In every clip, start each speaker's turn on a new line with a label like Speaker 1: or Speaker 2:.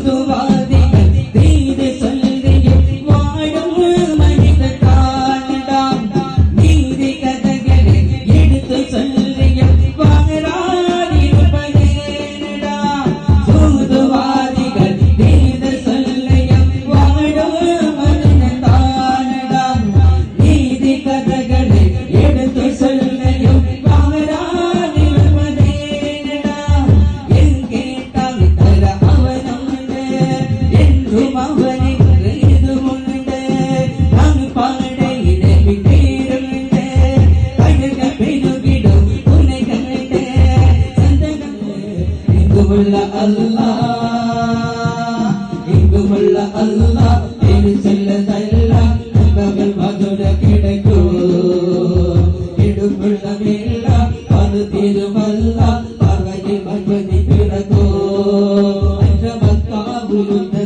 Speaker 1: Kutubala ഇമ്പുമുള്ള അല്ല ഇമ്പുമുള്ള അല്ല എരിച്ചെല്ലതല്ല മകൾ മധുര കിടക്കൂ. ഇടുമ്പുള്ളമില്ല അത് തിരുമല്ല പറയിൽ മകനി പിറക്കൂ. അറ്റമക്കാവുന്ന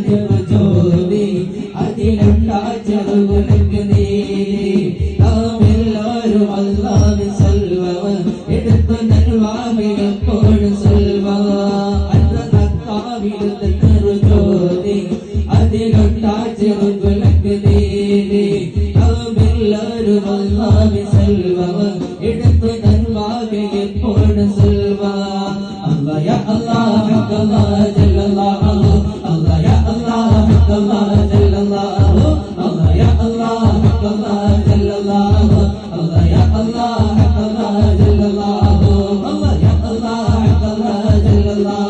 Speaker 1: ജോലി അതിലുണ്ടാ ചെറുകുല കാലത്ത് തെറുതോതി അതിലൊട്ടാചവും വിളക്ക് നേരി നാമെല്ലാരും അള്ളാവി സെൽവം എടുത്തു നൽവാകെ എപ്പോഴും സെൽവ. അള്ളയ അള്ളാഹ അള്ളാഹ ജല്ലല്ലാഹു അള്ളയ അള്ളാഹ അള്ളാഹ ജല്ലല്ലാഹു അള്ളയ അള്ളാഹ അള്ളാഹ ജല്ലല്ലാഹു അള്ളയ അള്ളാഹ അള്ളാഹ ജല്ലല്ലാഹു അള്ളയ അള്ളാഹ അള്ളാഹ ജല്ലല്ലാഹു.